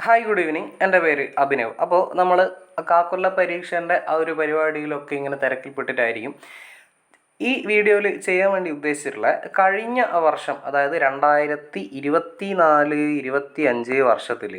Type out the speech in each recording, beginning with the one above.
Hi good evening എന്റെ പേര് അഭിനവ്. അപ്പോൾ നമ്മൾ കാക്കുള്ള പരീക്ഷേന്റെ ആ ഒരു പരിപാടിയിലൊക്കെ ഇങ്ങനെ തിരക്കിൽപ്പെട്ടിട്ടായിരിക്കും. ഈ വീഡിയോയിൽ ചെയ്യാൻ വേണ്ടി ഉദ്ദേശിച്ചിട്ടുള്ള കഴിഞ്ഞ വർഷം അതായത് രണ്ടായിരത്തി ഇരുപത്തി നാല് ഇരുപത്തി അഞ്ച് വർഷത്തിൽ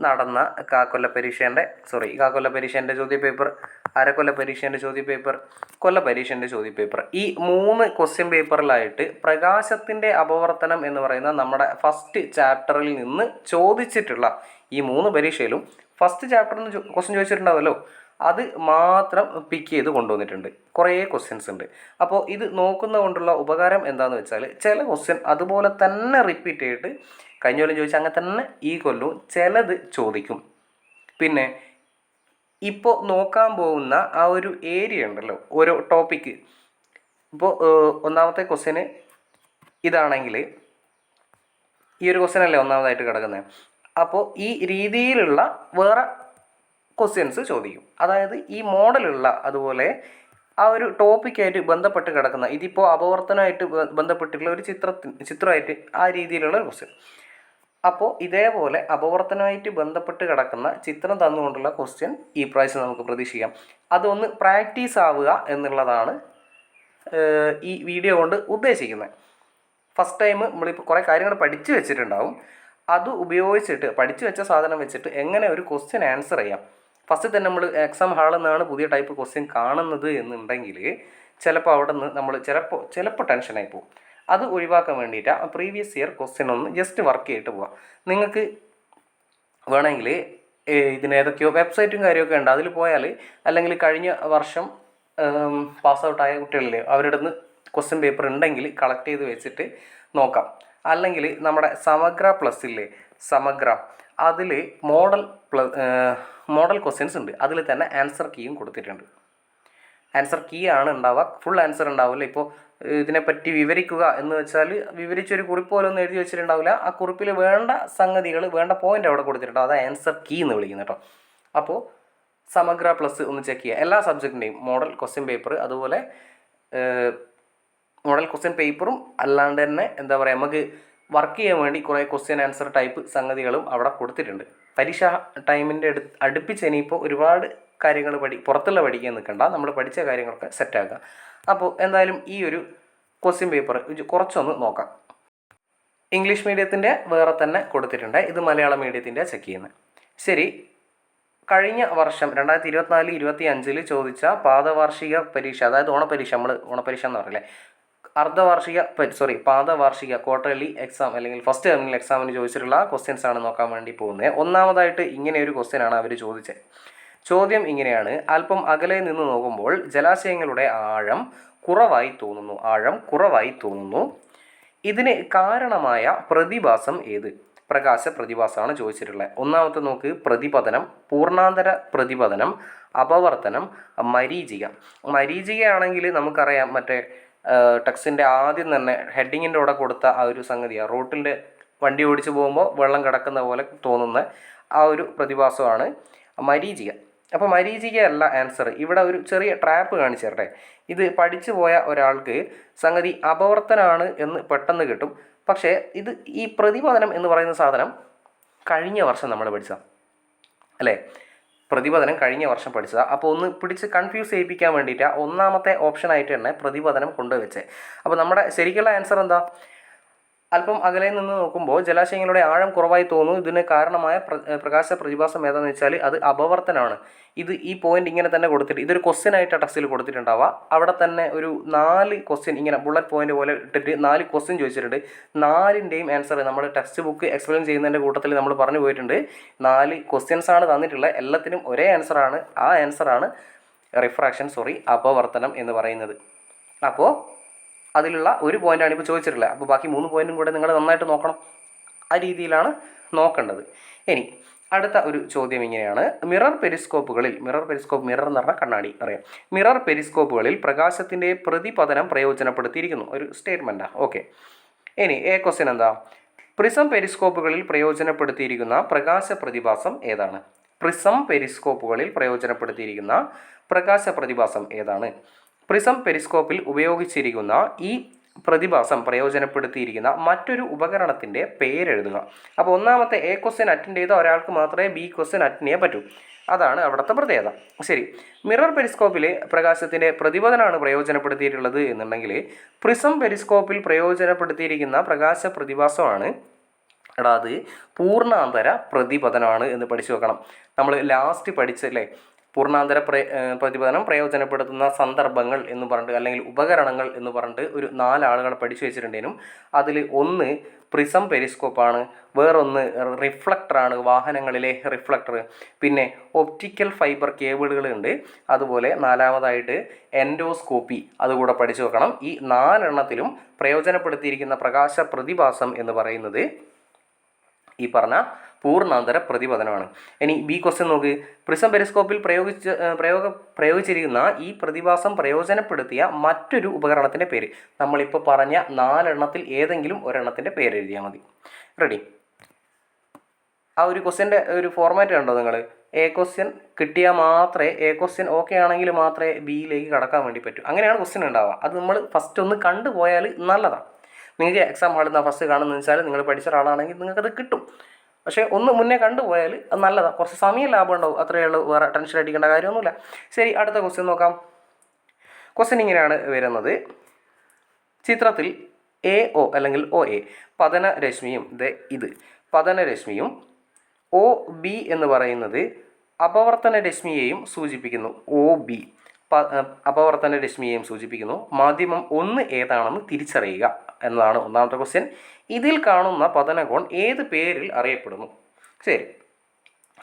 നടന്ന കാക്കൊല്ല പരീക്ഷേന്റെ സോറി കാക്കൊല്ല പരീക്ഷേന്റെ ചോദ്യ പേപ്പർ അരക്കൊല്ല പരീക്ഷേന്റെ ചോദ്യ പേപ്പർ കൊല്ല പരീക്ഷേന്റെ ചോദ്യപേപ്പർ ഈ മൂന്ന് ക്വസ്റ്റ്യൻ പേപ്പറിലായിട്ട് പ്രകാശത്തിന്റെ അപവർത്തനം എന്ന് പറയുന്ന നമ്മുടെ ഫസ്റ്റ് ചാപ്റ്ററിൽ നിന്ന് ചോദിച്ചിട്ടുള്ള ഈ മൂന്ന് പരീക്ഷയിലും ഫസ്റ്റ് ചാപ്റ്ററിൽ നിന്ന് ക്വസ്റ്റ്യൻ ചോദിച്ചിട്ടുണ്ടാവല്ലോ അത് മാത്രം പിക്ക് ചെയ്ത് കൊണ്ടുവന്നിട്ടുണ്ട്. കുറേ ക്വസ്റ്റ്യൻസ് ഉണ്ട്. അപ്പോൾ ഇത് നോക്കുന്ന കൊണ്ടുള്ള ഉപകാരം എന്താണെന്ന് വെച്ചാൽ ചില ക്വസ്റ്റ്യൻ അതുപോലെ തന്നെ റിപ്പീറ്റ് ചെയ്തിട്ട് കഴിഞ്ഞ കൊല്ലം ചോദിച്ചാൽ അങ്ങനെ തന്നെ ഈ കൊല്ലവും ചിലത് ചോദിക്കും. പിന്നെ ഇപ്പോൾ നോക്കാൻ പോകുന്ന ആ ഒരു ഏരിയ ഉണ്ടല്ലോ ഓരോ ടോപ്പിക്ക് ഇപ്പോൾ ഒന്നാമത്തെ ക്വസ്റ്റ്യന് ഇതാണെങ്കിൽ ഈ ഒരു ക്വസ്റ്റ്യൻ അല്ലേ ഒന്നാമതായിട്ട് കിടക്കുന്നത് അപ്പോൾ ഈ രീതിയിലുള്ള വേറെ ക്വസ്റ്റ്യൻസ് ചോദിക്കും. അതായത് ഈ മോഡലുള്ള അതുപോലെ ആ ഒരു ടോപ്പിക്കായിട്ട് ബന്ധപ്പെട്ട് കിടക്കുന്ന ഇതിപ്പോൾ അപവർത്തനമായിട്ട് ബന്ധപ്പെട്ടിട്ടുള്ള ഒരു ചിത്രത്തിന് ചിത്രമായിട്ട് ആ രീതിയിലുള്ള ഒരു ക്വസ്റ്റ്യൻ അപ്പോൾ ഇതേപോലെ അപവർത്തനമായിട്ട് ബന്ധപ്പെട്ട് കിടക്കുന്ന ചിത്രം തന്നുകൊണ്ടുള്ള ക്വസ്റ്റ്യൻ ഈ പ്രാവശ്യം നമുക്ക് പ്രതീക്ഷിക്കാം. അതൊന്ന് പ്രാക്ടീസ് ആവുക എന്നുള്ളതാണ് ഈ വീഡിയോ കൊണ്ട് ഉദ്ദേശിക്കുന്നത്. ഫസ്റ്റ് ടൈം നമ്മളിപ്പോൾ കുറേ കാര്യങ്ങൾ പഠിച്ചു വെച്ചിട്ടുണ്ടാവും. അത് ഉപയോഗിച്ചിട്ട് പഠിച്ചു വെച്ച സാധനം വെച്ചിട്ട് എങ്ങനെ ഒരു ക്വസ്റ്റ്യൻ ആൻസർ ചെയ്യാം. ഫസ്റ്റ് തന്നെ നമ്മൾ എക്സാം ഹാളിൽ നിന്നാണ് പുതിയ ടൈപ്പ് ക്വസ്റ്റ്യൻ കാണുന്നത് എന്നുണ്ടെങ്കിൽ ചിലപ്പോൾ അവിടെ നിന്ന് നമ്മൾ ചിലപ്പോൾ ചിലപ്പോൾ ടെൻഷനായി പോകും. അത് ഒഴിവാക്കാൻ വേണ്ടിയിട്ട് ആ പ്രീവിയസ് ഇയർ ക്വസ്റ്റ്യൻ ഒന്ന് ജസ്റ്റ് വർക്ക് ചെയ്തിട്ട് പോവാം. നിങ്ങൾക്ക് വേണമെങ്കിൽ ഇതിന് ഏതൊക്കെയോ വെബ്സൈറ്റും കാര്യമൊക്കെ ഉണ്ട്. അതിൽ പോയാൽ അല്ലെങ്കിൽ കഴിഞ്ഞ വർഷം പാസ് ഔട്ടായ കുട്ടികളില്ലേ അവരുടെ നിന്ന് ക്വസ്റ്റ്യൻ പേപ്പർ ഉണ്ടെങ്കിൽ കളക്ട് ചെയ്ത് വെച്ചിട്ട് നോക്കാം. അല്ലെങ്കിൽ നമ്മുടെ സമഗ്ര പ്ലസ് ഇല്ലേ സമഗ്ര അതിൽ മോഡൽ പ്ലസ് മോഡൽ ക്വസ്റ്റ്യൻസ് ഉണ്ട്. അതിൽ തന്നെ ആൻസർ കീയും കൊടുത്തിട്ടുണ്ട്. ആൻസർ കീ ആണ് ഉണ്ടാവുക. ഫുൾ ആൻസർ ഉണ്ടാവില്ല ഇപ്പോൾ ഇതിനെപ്പറ്റി വിവരിക്കുക എന്ന് വെച്ചാൽ വിവരിച്ചൊരു കുറിപ്പ് പോലെ ഒന്നും എഴുതി വെച്ചിട്ടുണ്ടാവില്ല. ആ കുറിപ്പിൽ വേണ്ട സംഗതികൾ വേണ്ട പോയിന്റ് അവിടെ കൊടുത്തിട്ടുണ്ടോ. അത് ആൻസർ കീ എന്ന് വിളിക്കുന്നത് കേട്ടോ. അപ്പോൾ സമഗ്ര പ്ലസ് ഒന്ന് ചെക്ക് ചെയ്യുക. എല്ലാ സബ്ജക്റ്റിന്റെയും മോഡൽ ക്വസ്റ്റ്യൻ പേപ്പർ അതുപോലെ മോഡൽ ക്വസ്റ്റ്യൻ പേപ്പറും അല്ലാണ്ട് തന്നെ എന്താ പറയുക നമുക്ക് വർക്ക് ചെയ്യാൻ വേണ്ടി കുറേ ക്വസ്റ്റ്യൻ ആൻസർ ടൈപ്പ് സംഗതികളും അവിടെ കൊടുത്തിട്ടുണ്ട്. പരീക്ഷ ടൈമിന്റെ അടു അടുപ്പിച്ച് ഇനിയിപ്പോൾ ഒരുപാട് കാര്യങ്ങൾ പഠി പുറത്തുള്ള പഠിക്കാൻ നിൽക്കണ്ട നമ്മൾ പഠിച്ച കാര്യങ്ങളൊക്കെ സെറ്റാക്കുക അപ്പോൾ എന്തായാലും ഈ ഒരു ക്വസ്റ്റ്യൻ പേപ്പർ കുറച്ചൊന്ന് നോക്കാം. ഇംഗ്ലീഷ് മീഡിയത്തിന്റെ വേറെ തന്നെ കൊടുത്തിട്ടുണ്ട്. ഇത് മലയാളം മീഡിയത്തിന്റെ ചെക്ക് ചെയ്യുന്നത്. ശരി. കഴിഞ്ഞ വർഷം രണ്ടായിരത്തി ഇരുപത്തിനാല് ഇരുപത്തി അഞ്ചിൽ ചോദിച്ച പാദവാർഷിക പരീക്ഷ അതായത് ഓണപരീക്ഷ നമ്മൾ ഓണപരീക്ഷ എന്ന് പറയില്ലേ? അർദ്ധവാർഷിക സോറി പാദവാർഷിക ക്വാർട്ടർലി എക്സാം അല്ലെങ്കിൽ ഫസ്റ്റ് ടേമിൽ എക്സാമിന് ചോദിച്ചിട്ടുള്ള ക്വസ്റ്റ്യൻസ് ആണ് നോക്കാൻ വേണ്ടി പോകുന്നത്. ഒന്നാമതായിട്ട് ഇങ്ങനെ ഒരു ക്വസ്റ്റ്യൻ ആണ് അവർ ചോദിച്ചത്. ചോദ്യം ഇങ്ങനെയാണ്. അല്പം അകലെ നിന്ന് നോക്കുമ്പോൾ ജലാശയങ്ങളുടെ ആഴം കുറവായി തോന്നുന്നു. ആഴം കുറവായി തോന്നുന്നു. ഇതിന് കാരണമായ പ്രതിഭാസം ഏത്? പ്രകാശ പ്രതിഭാസമാണ് ചോദിച്ചിട്ടുള്ളത്. ഒന്നാമത്തെ നോക്ക്. പ്രതിപതനം പൂർണാന്തര പ്രതിപതനം അപവർത്തനം മരീചിക. മരീചികയാണെങ്കിൽ നമുക്കറിയാം മറ്റേ ടെക്സിന്റെ ആദ്യം തന്നെ ഹെഡിങ്ങിന്റെ കൂടെ കൊടുത്ത ആ ഒരു സംഗതിയാണ് റോട്ടിന്റെ വണ്ടി ഓടിച്ചു പോകുമ്പോൾ വെള്ളം കിടക്കുന്ന പോലെ തോന്നുന്ന ആ ഒരു പ്രതിഭാസമാണ് മരീചിക. അപ്പോൾ മരീചികയല്ല ആൻസർ ഇവിടെ ഒരു ചെറിയ ട്രാപ്പ് കാണിച്ചു ഇത് പഠിച്ചു പോയ ഒരാൾക്ക് സംഗതി അപവർത്തനാണ് എന്ന് പെട്ടെന്ന് കിട്ടും. പക്ഷേ ഇത് ഈ പ്രതിപതനം എന്ന് പറയുന്ന സാധനം കഴിഞ്ഞ വർഷം നമ്മൾ പഠിച്ച അല്ലേ? പ്രതിപതനം കഴിഞ്ഞ വർഷം പഠിച്ചതാണ് അപ്പോൾ ഒന്ന് പിടിച്ച് കൺഫ്യൂസ് ചെയ്യിപ്പിക്കാൻ വേണ്ടിയിട്ടാണ് ഒന്നാമത്തെ ഓപ്ഷനായിട്ട് തന്നെ പ്രതിപതനം കൊണ്ടുവച്ചേ. അപ്പോൾ നമ്മുടെ ശരിക്കുള്ള ആൻസർ എന്താ? അല്പം അകലെ നിന്ന് നോക്കുമ്പോൾ ജലാശയങ്ങളുടെ ആഴം കുറവായി തോന്നുന്നു. ഇതിന് കാരണമായ പ്ര പ്രകാശ പ്രതിഭാസം ഏതാണെന്ന് വെച്ചാൽ അത് അപവർത്തനമാണ് ഇത് ഈ പോയിന്റ് ഇങ്ങനെ തന്നെ കൊടുത്തിട്ട് ഇതൊരു ക്വസ്റ്റ്യൻ ആയിട്ട് ടെസ്റ്റിൽ കൊടുത്തിട്ടുണ്ടാവുക. അവിടെ തന്നെ ഒരു നാല് ക്വസ്റ്റ്യൻ ഇങ്ങനെ ബുള്ളറ്റ് പോയിന്റ് പോലെ ഇട്ടിട്ട് നാല് ക്വസ്റ്റ്യൻ ചോദിച്ചിട്ടുണ്ട്. നാലിന്റെയും ആൻസർ നമ്മുടെ ടെക്സ്റ്റ് ബുക്ക് എക്സ്പ്ലെയിൻ ചെയ്യുന്നതിന്റെ കൂട്ടത്തിൽ നമ്മൾ പറഞ്ഞു പോയിട്ടുണ്ട്. നാല് ക്വസ്റ്റ്യൻസ് ആണ് തന്നിട്ടുള്ളത്. എല്ലാത്തിനും ഒരേ ആൻസർ ആണ്. ആ ആൻസറാണ് റിഫ്രാക്ഷൻ സോറി അപവർത്തനം എന്ന് പറയുന്നത്. അപ്പോൾ അതിലുള്ള ഒരു പോയിന്റാണ് ഇപ്പോൾ ചോദിച്ചിട്ടുള്ളത്. അപ്പോൾ ബാക്കി മൂന്ന് പോയിന്റും കൂടെ നിങ്ങൾ നന്നായിട്ട് നോക്കണം. ആ രീതിയിലാണ് നോക്കേണ്ടത്. ഇനി അടുത്ത ഒരു ചോദ്യം ഇങ്ങനെയാണ്. മിറർ പെരിസ്കോപ്പുകളിൽ മിറർ പെരിസ്കോപ്പ് മിറർ എന്ന് പറഞ്ഞാൽ കണ്ണാടി അറിയാം. മിറർ പെരിസ്കോപ്പുകളിൽ പ്രകാശത്തിന്റെ പ്രതിപതനം പ്രയോജനപ്പെടുത്തിയിരിക്കുന്നു. ഒരു സ്റ്റേറ്റ്മെന്റാണ് ഓക്കെ ഇനി എ ക്വസ്റ്റ്യൻ എന്താ? പ്രിസം പെരിസ്കോപ്പുകളിൽ പ്രയോജനപ്പെടുത്തിയിരിക്കുന്ന പ്രകാശ പ്രതിഭാസം ഏതാണ്? പ്രിസം പെരിസ്കോപ്പുകളിൽ പ്രയോജനപ്പെടുത്തിയിരിക്കുന്ന പ്രകാശ പ്രതിഭാസം ഏതാണ്? പ്രിസം പെരിസ്കോപ്പിൽ ഉപയോഗിച്ചിരിക്കുന്ന ഈ പ്രതിഭാസം പ്രയോജനപ്പെടുത്തിയിരിക്കുന്ന മറ്റൊരു ഉപകരണത്തിന്റെ പേരെഴുതുക. അപ്പോൾ ഒന്നാമത്തെ എ ക്വസ്റ്റ്യൻ അറ്റൻഡ് ചെയ്ത ഒരാൾക്ക് മാത്രമേ ബി ക്വസ്റ്റ്യൻ അറ്റൻഡ് ചെയ്യാൻ പറ്റൂ. അതാണ് അവിടുത്തെ പ്രത്യേകത. ശരി. മിറർ പെരിസ്കോപ്പിലെ പ്രകാശത്തിന്റെ പ്രതിപതനാണ് പ്രയോജനപ്പെടുത്തിയിട്ടുള്ളത് എന്നുണ്ടെങ്കിൽ പ്രിസം പെരിസ്കോപ്പിൽ പ്രയോജനപ്പെടുത്തിയിരിക്കുന്ന പ്രകാശ പ്രതിഭാസമാണ് എടാ അത് പൂർണാന്തര പ്രതിപതനമാണ് എന്ന് പഠിച്ചു വെക്കണം. നമ്മൾ ലാസ്റ്റ് പഠിച്ചല്ലേ? പൂർണാന്തര പ്ര പ്രതിപാദനം പ്രയോജനപ്പെടുത്തുന്ന സന്ദർഭങ്ങൾ എന്ന് പറഞ്ഞിട്ട് അല്ലെങ്കിൽ ഉപകരണങ്ങൾ എന്ന് പറഞ്ഞിട്ട് ഒരു നാലാളുകളെ പഠിച്ചു വെച്ചിട്ടുണ്ടേനും അതിൽ ഒന്ന് പ്രിസം പെരിസ്കോപ്പാണ് വേറൊന്ന് റിഫ്ലക്ടറാണ് വാഹനങ്ങളിലെ റിഫ്ലക്ടർ പിന്നെ ഒപ്റ്റിക്കൽ ഫൈബർ കേബിളുകൾ ഉണ്ട് അതുപോലെ നാലാമതായിട്ട് എൻഡോസ്കോപ്പി അതുകൂടെ പഠിച്ചു വെക്കണം. ഈ നാലെണ്ണത്തിലും പ്രയോജനപ്പെടുത്തിയിരിക്കുന്ന പ്രകാശ പ്രതിഭാസം എന്ന് പറയുന്നത് ഈ പറഞ്ഞ പൂർണാന്തര പ്രതിപതനമാണ്. ഇനി ബി ക്വസ്റ്റ്യൻ നോക്ക്. പ്രിസം പെരിസ്കോപ്പിൽ പ്രയോഗിച്ച പ്രയോഗ പ്രയോഗിച്ചിരിക്കുന്ന ഈ പ്രതിഭാസം പ്രയോജനപ്പെടുത്തിയ മറ്റൊരു ഉപകരണത്തിന്റെ പേര്. നമ്മളിപ്പോൾ പറഞ്ഞ നാലെണ്ണത്തിൽ ഏതെങ്കിലും ഒരെണ്ണത്തിന്റെ പേര് എഴുതിയാൽ മതി. റെഡി ആ ഒരു ക്വസ്റ്റ്യന്റെ ഒരു ഫോർമാറ്റ് കണ്ടോ നിങ്ങൾ എ ക്വസ്റ്റ്യൻ കിട്ടിയാൽ മാത്രമേ എ ക്വസ്റ്റ്യൻ ഓക്കെ ആണെങ്കിൽ മാത്രമേ ബിയിലേക്ക് കടക്കാൻ വേണ്ടി പറ്റൂ. അങ്ങനെയാണ് ക്വസ്റ്റ്യൻ ഉണ്ടാവുക. അത് നമ്മൾ ഫസ്റ്റ് ഒന്ന് കണ്ടുപോയാൽ നല്ലതാണ് നിങ്ങൾക്ക് എക്സാം ഹാളിൽ നിന്ന് ഫസ്റ്റ് കാണുന്നതെന്ന് വെച്ചാൽ നിങ്ങൾ പഠിച്ച ഒരാളാണെങ്കിൽ നിങ്ങൾക്കത് കിട്ടും. പക്ഷേ ഒന്ന് മുന്നേ കണ്ടുപോയാൽ അത് നല്ലതാണ് കുറച്ച് സമയം ലാഭം ഉണ്ടാവും. അത്രയേ ഉള്ളൂ. വേറെ ടെൻഷൻ അടിക്കേണ്ട കാര്യമൊന്നുമില്ല. ശരി അടുത്ത ക്വസ്റ്റ്യൻ നോക്കാം. ക്വസ്റ്റ്യൻ ഇങ്ങനെയാണ് വരുന്നത്. ചിത്രത്തിൽ എ ഒ അല്ലെങ്കിൽ ഒ എ പതനരശ്മിയും ഇത് ഇത്. പതനരശ്മിയും ഒ ബി എന്ന് പറയുന്നത് അപവർത്തന രശ്മിയെയും സൂചിപ്പിക്കുന്നു. ഒ ബി അപവർത്തന രശ്മിയെയും സൂചിപ്പിക്കുന്നു. മാധ്യമം ഒന്ന് ഏതാണെന്ന് തിരിച്ചറിയുക എന്നതാണ് ഒന്നാമത്തെ ക്വസ്റ്റ്യൻ ഇതിൽ കാണുന്ന പതനകോൺ ഏത് പേരിൽ അറിയപ്പെടുന്നു? ശരി.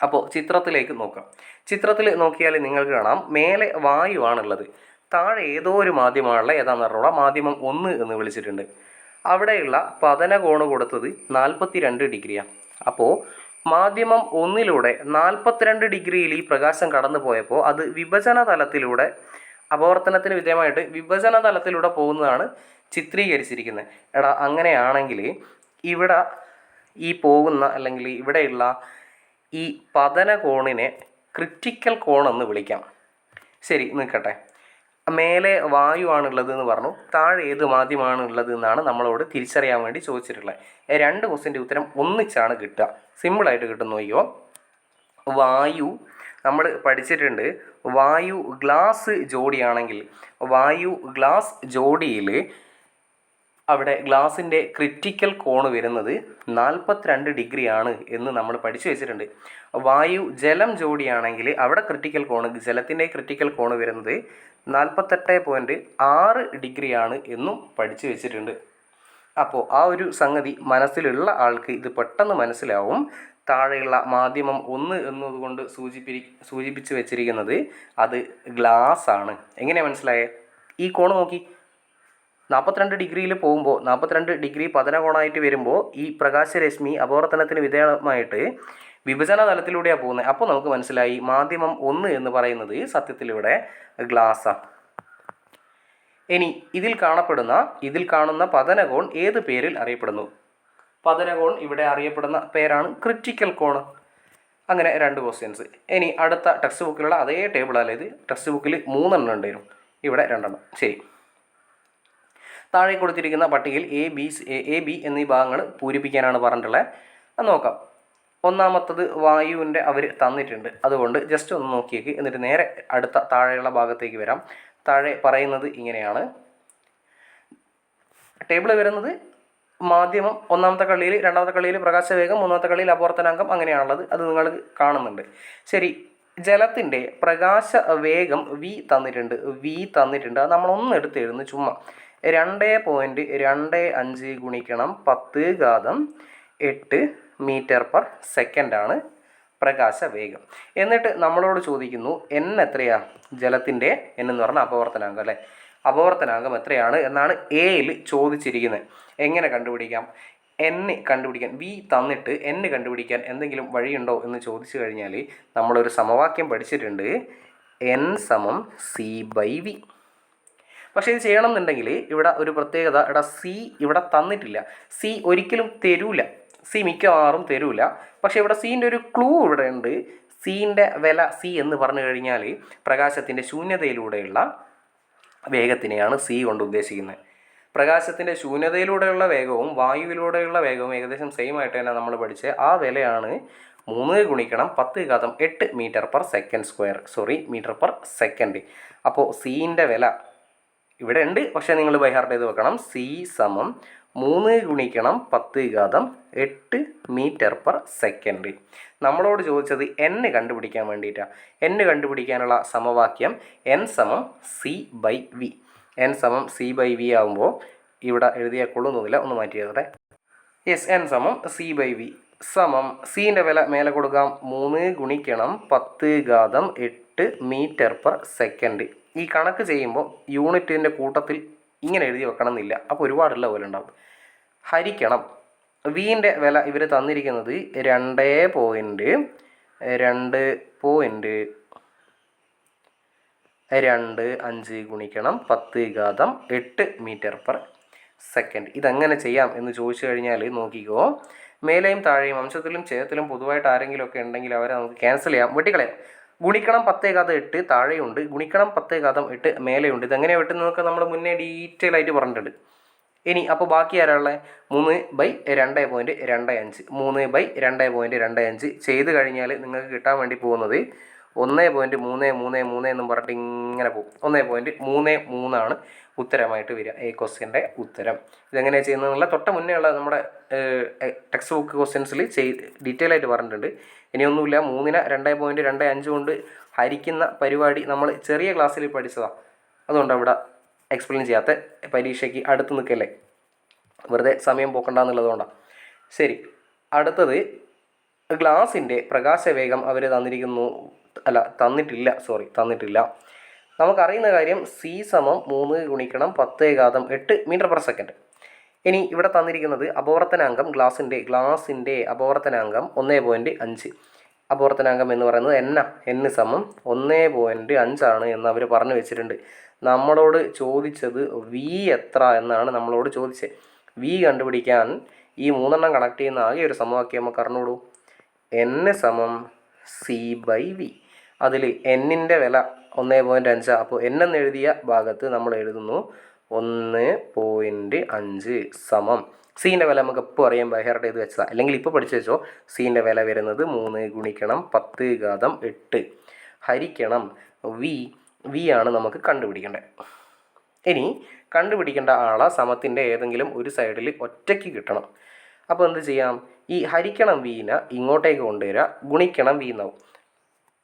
അപ്പോൾ ചിത്രത്തിലേക്ക് നോക്കാം. ചിത്രത്തിൽ നോക്കിയാൽ നിങ്ങൾക്ക് കാണാം. മേലെ വായുവാണുള്ളത് താഴെ ഏതോ ഒരു മാധ്യമമാണുള്ള ഏതാണെന്ന് പറഞ്ഞോളാം മാധ്യമം ഒന്ന് എന്ന് വിളിച്ചിട്ടുണ്ട്. അവിടെയുള്ള പതനകോണ് കൊടുത്തത് നാൽപ്പത്തി രണ്ട് ഡിഗ്രിയാണ് അപ്പോൾ മാധ്യമം ഒന്നിലൂടെ നാൽപ്പത്തിരണ്ട് ഡിഗ്രിയിൽ ഈ പ്രകാശം കടന്നു പോയപ്പോൾ അത് വിഭജന തലത്തിലൂടെ അപവർത്തനത്തിന് വിധേയമായിട്ട് വിഭജന തലത്തിലൂടെ പോകുന്നതാണ് ചിത്രീകരിച്ചിരിക്കുന്നത്. എടാ അങ്ങനെയാണെങ്കിൽ ഇവിടെ ഈ പോകുന്ന അല്ലെങ്കിൽ ഇവിടെയുള്ള ഈ പതന കോണിനെ ക്രിറ്റിക്കൽ കോൺ എന്ന് വിളിക്കാം. ശരി നിൽക്കട്ടെ. മേലെ വായുവാണുള്ളത് എന്ന് പറഞ്ഞു. താഴെ ഏത് മാധ്യമമാണ് ഉള്ളത് എന്നാണ് നമ്മളോട് തിരിച്ചറിയാൻ വേണ്ടി ചോദിച്ചിട്ടുള്ളത്. രണ്ട് ക്വസ്റ്റിന്റെ ഉത്തരം ഒന്നിച്ചാണ് കിട്ടുക. സിമ്പിളായിട്ട് കിട്ടുന്നു നോക്കിയോ വായു നമ്മൾ പഠിച്ചിട്ടുണ്ട് വായു ഗ്ലാസ് ജോഡിയാണെങ്കിൽ വായു ഗ്ലാസ് ജോഡിയിൽ അവിടെ ഗ്ലാസിന്റെ ക്രിറ്റിക്കൽ കോണ് വരുന്നത് നാൽപ്പത്തിരണ്ട് ഡിഗ്രി ആണ് എന്ന് നമ്മൾ പഠിച്ചു വെച്ചിട്ടുണ്ട്. വായു ജലം ജോഡിയാണെങ്കിൽ അവിടെ ക്രിറ്റിക്കൽ കോണ് ജലത്തിന്റെ ക്രിറ്റിക്കൽ കോണ് വരുന്നത് നാൽപ്പത്തെട്ട് പോയിന്റ് ആറ് ഡിഗ്രിയാണ് എന്നും പഠിച്ചു വെച്ചിട്ടുണ്ട്. അപ്പോൾ ആ ഒരു സംഗതി മനസ്സിലുള്ള ആൾക്ക് ഇത് പെട്ടെന്ന് മനസ്സിലാവും. താഴെയുള്ള മാധ്യമം ഒന്ന് എന്നതുകൊണ്ട് സൂചിപ്പി സൂചിപ്പിച്ച് വെച്ചിരിക്കുന്നത് അത് ഗ്ലാസ് ആണ്. എങ്ങനെയാണ് മനസ്സിലായേ? ഈ കോണ് നോക്കി. നാൽപ്പത്തിരണ്ട് ഡിഗ്രിയിൽ പോകുമ്പോൾ നാൽപ്പത്തിരണ്ട് ഡിഗ്രി പതന കോണായിട്ട് വരുമ്പോൾ ഈ പ്രകാശരശ്മി അപവർത്തനത്തിന് വിധേയമായിട്ട് വിഭജന തലത്തിലൂടെയാണ് പോകുന്നത് അപ്പോൾ നമുക്ക് മനസ്സിലായി മാധ്യമം ഒന്ന് എന്ന് പറയുന്നത് സത്യത്തിൽ ഇവിടെ ഗ്ലാസ്സാണ് ഇനി ഇതിൽ കാണപ്പെടുന്ന ഇതിൽ കാണുന്ന പതനകോൺ ഏത് പേരിൽ അറിയപ്പെടുന്നു? പതനകോൺ ഇവിടെ അറിയപ്പെടുന്ന പേരാണ് ക്രിറ്റിക്കൽ കോൺ. അങ്ങനെ രണ്ട് ക്വസ്റ്റ്യൻസ് ഇനി അടുത്ത ടെക്സ്റ്റ് ബുക്കിലുള്ള അതേ ടേബിളല്ല ഇത്. ടെക്സ്റ്റ് ബുക്കിൽ മൂന്നെണ്ണം ഉണ്ടായിരുന്നു ഇവിടെ രണ്ടെണ്ണം. ശരി. താഴെ കൊടുത്തിരിക്കുന്ന പട്ടികയിൽ എ ബി എ ബി എന്നീ ഭാഗങ്ങൾ പൂരിപ്പിക്കാനാണ് പറഞ്ഞിട്ടുള്ളത്. നോക്കാം. ഒന്നാമത്തത് വായുവിന്റെ അവർ തന്നിട്ടുണ്ട്. അതുകൊണ്ട് ജസ്റ്റ് ഒന്ന് നോക്കിയേക്ക്. എന്നിട്ട് നേരെ അടുത്ത താഴെയുള്ള ഭാഗത്തേക്ക് വരാം. താഴെ പറയുന്നത് ഇങ്ങനെയാണ്. ടേബിൾ വരുന്നത് മാധ്യമം ഒന്നാമത്തെ കള്ളിയിൽ രണ്ടാമത്തെ കള്ളിയിൽ പ്രകാശവേഗം മൂന്നാമത്തെ കള്ളിയിൽ അപവർത്തനാംഗം അങ്ങനെയാണുള്ളത്. അത് നിങ്ങൾ കാണുന്നുണ്ട്. ശരി. ജലത്തിന്റെ പ്രകാശ വേഗം വി തന്നിട്ടുണ്ട്. വി തന്നിട്ടുണ്ട്. അത് നമ്മളൊന്ന് എടുത്ത് എഴുതുന്നു. ചുമ്മാ. രണ്ട് പോയിന്റ് രണ്ട് അഞ്ച് ഗുണിക്കണം പത്ത് ഘാതം എട്ട് മീറ്റർ പെർ സെക്കൻഡാണ് പ്രകാശ വേഗം എന്നിട്ട് നമ്മളോട് ചോദിക്കുന്നു എൻ എത്രയാണ് ജലത്തിന്റെ എൻ എന്ന് പറഞ്ഞാൽ അപവർത്തനാങ്കം അല്ലേ? അപവർത്തനാങ്കം എത്രയാണ്? എന്നാണ് എയിൽ ചോദിച്ചിരിക്കുന്നത് എങ്ങനെ കണ്ടുപിടിക്കാം? എൻ കണ്ടുപിടിക്കാൻ വി തന്നിട്ട് എൻ കണ്ടുപിടിക്കാൻ എന്തെങ്കിലും വഴിയുണ്ടോ എന്ന് ചോദിച്ചു കഴിഞ്ഞാൽ നമ്മളൊരു സമവാക്യം പഠിച്ചിട്ടുണ്ട്. എൻ സമം സി ബൈ വി പക്ഷേ ഇത് ചെയ്യണം എന്നുണ്ടെങ്കിൽ ഇവിടെ ഒരു പ്രത്യേകത ഇവിടെ സി ഇവിടെ തന്നിട്ടില്ല. സി ഒരിക്കലും തരൂല. സി മിക്കവാറും തരൂല. പക്ഷേ ഇവിടെ സീന്റെ ഒരു ക്ലൂ ഇവിടെ ഉണ്ട്. സീന്റെ വില സി എന്ന് പറഞ്ഞു കഴിഞ്ഞാൽ പ്രകാശത്തിന്റെ ശൂന്യതയിലൂടെയുള്ള വേഗത്തിനെയാണ് സി കൊണ്ട് ഉദ്ദേശിക്കുന്നത്. പ്രകാശത്തിന്റെ ശൂന്യതയിലൂടെയുള്ള വേഗവും വായുവിലൂടെയുള്ള വേഗവും ഏകദേശം സെയിം ആയിട്ട് തന്നെ നമ്മൾ പഠിച്ച് ആ വിലയാണ് മൂന്ന് ഗുണിക്കണം പത്ത് ഘാതം എട്ട് metre per second square sorry metre per second. അപ്പോൾ സീന്റെ വില ഇവിടെ ഉണ്ട്. പക്ഷേ നിങ്ങൾ ബൈഹാർട്ട് ചെയ്ത് വെക്കണം. സി സമം മൂന്ന് ഗുണിക്കണം പത്ത് ഘാതം എട്ട് മീറ്റർ പെർ സെക്കൻഡ്. നമ്മളോട് ചോദിച്ചത് എന് കണ്ടുപിടിക്കാൻ വേണ്ടിയിട്ടാണ് എന് കണ്ടുപിടിക്കാനുള്ള സമവാക്യം എൻ സമം സി ബൈ വി എൻ സമം സി ബൈ വി ആകുമ്പോൾ ഇവിടെ എഴുതിയാൽ കൊള്ളുന്നില്ല ഒന്ന് മാറ്റി എഴുതട്ടെ. യെസ് എൻ സമം സി ബൈ വി സമം സീന്റെ വില മേലെ കൊടുക്കാം. മൂന്ന് ഗുണിക്കണം പത്ത് ഘാതം എട്ട് മീറ്റർ പെർ സെക്കൻഡ്. ഈ കണക്ക് ചെയ്യുമ്പോൾ യൂണിറ്റിന്റെ കൂട്ടത്തിൽ ഇങ്ങനെ എഴുതി വെക്കണം എന്നില്ല അപ്പോൾ ഒരുപാടുള്ള പോലെ ഉണ്ടാവും ഹരിക്കണം. വീന്റെ വില ഇവർ തന്നിരിക്കുന്നത് രണ്ട് പോയിന്റ് രണ്ട് പോയിന്റ് രണ്ട് അഞ്ച് ഗുണിക്കണം പത്ത് ഘാതം എട്ട് മീറ്റർ പെർ സെക്കൻഡ്. ഇതെങ്ങനെ ചെയ്യാം എന്ന് ചോദിച്ചു കഴിഞ്ഞാൽ നോക്കിക്കോ. മേലെയും താഴെയും അംശത്തിലും ഛേദത്തിലും പൊതുവായിട്ട് ആരെങ്കിലും ഒക്കെ ഉണ്ടെങ്കിൽ അവരെ നമുക്ക് ക്യാൻസൽ ചെയ്യാം. വെട്ടിക്കളയാം. ഗുണിക്കണം പത്തേ ഘാതം എട്ട് താഴെയുണ്ട്. ഗുണിക്കണം പത്തേ ഘാതം എട്ട് മേലെയുണ്ട്. ഇതെങ്ങനെ വെട്ടുന്നതൊക്കെ നമ്മൾ മുന്നേ ഡീറ്റെയിൽ ആയിട്ട് പറഞ്ഞിട്ടുണ്ട്. ഇനി അപ്പോൾ ബാക്കി ആരാളെ മൂന്ന് ബൈ രണ്ട് പോയിന്റ് രണ്ട് അഞ്ച്. മൂന്ന് ബൈ രണ്ട് പോയിന്റ് രണ്ട് അഞ്ച്. ചെയ്ത് കഴിഞ്ഞാൽ നിങ്ങൾക്ക് കിട്ടാൻ വേണ്ടി പോകുന്നത് ഒന്ന് പോയിന്റ് മൂന്ന് മൂന്ന് മൂന്ന് എന്നും പറഞ്ഞിട്ട് ഇങ്ങനെ പോകും. ഒന്ന് പോയിന്റ് മൂന്ന് മൂന്നാണ് ഉത്തരമായിട്ട് വരിക. ഈ ക്വസ്റ്റ്യന്റെ ഉത്തരം. ഇതെങ്ങനെയാണ് ചെയ്യുന്നതെന്നുള്ള തൊട്ട മുന്നേ ഉള്ള നമ്മുടെ ടെക്സ്റ്റ് ബുക്ക് ക്വസ്റ്റ്യൻസിൽ ചെയ് ഡീറ്റെയിൽ ആയിട്ട് പറഞ്ഞിട്ടുണ്ട്. ഇനിയൊന്നുമില്ല. മൂന്നിന് രണ്ട് പോയിന്റ് രണ്ട് അഞ്ച് കൊണ്ട് ഹരിക്കുന്ന പരിപാടി നമ്മൾ ചെറിയ ക്ലാസ്സിൽ പഠിച്ചതാണ് അതുകൊണ്ട് അവിടെ എക്സ്പ്ലെയിൻ ചെയ്യാത്ത പരീക്ഷയ്ക്ക് അടുത്ത് നിൽക്കല്ലേ? വെറുതെ സമയം പോക്കണ്ടെന്നുള്ളതുകൊണ്ടാണ് ശരി. അടുത്തത് ഗ്ലാസിന്റെ പ്രകാശവേഗം അവർ തന്നിരിക്കുന്നു. അല്ല തന്നിട്ടില്ല സോറി തന്നിട്ടില്ല. നമുക്കറിയുന്ന കാര്യം സി സമം മൂന്ന് ഗുണിക്കണം പത്ത് ഏകാദം എട്ട് മീറ്റർ പെർ സെക്കൻഡ് ഇനി ഇവിടെ തന്നിരിക്കുന്നത് അപവർത്തനാംഗം ഗ്ലാസിന്റെ ഗ്ലാസിന്റെ അപവർത്തനാംഗം ഒന്നേ പോയിന്റ് അഞ്ച്. അപവർത്തനാങ്കം എന്ന് പറയുന്നത് എന്ന എന്ന് സമം ഒന്നേ പോയിന്റ് അഞ്ചാണ് എന്ന് അവർ പറഞ്ഞു വെച്ചിട്ടുണ്ട്. നമ്മളോട് ചോദിച്ചത് വി എത്ര എന്നാണ് നമ്മളോട് ചോദിച്ചത് വി കണ്ടുപിടിക്കാൻ ഈ മൂന്നെണ്ണം കണക്ട് ചെയ്യുന്ന ആകെ ഒരു സമവാക്യം നമുക്ക് അറിഞ്ഞോളൂ എൻ സമം സി ബൈ വി അതിൽ എന്നിന്റെ വില ഒന്നേ പോയിന്റ് അഞ്ച്. അപ്പോൾ എൻ എന്ന് എഴുതിയ ഭാഗത്ത് നമ്മൾ എഴുതുന്നു ഒന്ന് പോയിന്റ് അഞ്ച് സമം. സീന്റെ വില നമുക്ക് എപ്പോൾ അറിയാം. ബൈഹേർട്ട് ചെയ്ത് വെച്ചതാണ് അല്ലെങ്കിൽ ഇപ്പോൾ പഠിച്ചു വെച്ചോ. സീന്റെ വില വരുന്നത് മൂന്ന് ഗുണിക്കണം പത്ത് ഘാതം എട്ട്. ഹരിക്കണം. വി വി ആണ് നമുക്ക് കണ്ടുപിടിക്കേണ്ടത് ഇനി കണ്ടുപിടിക്കേണ്ട ആളെ സമത്തിന്റെ ഏതെങ്കിലും ഒരു സൈഡിൽ ഒറ്റയ്ക്ക് കിട്ടണം. അപ്പോൾ എന്ത് ചെയ്യാം? ഈ ഹരിക്കണം വീന ഇങ്ങോട്ടേക്ക് കൊണ്ടുവരിക. ഗുണിക്കണം വീന്നാവും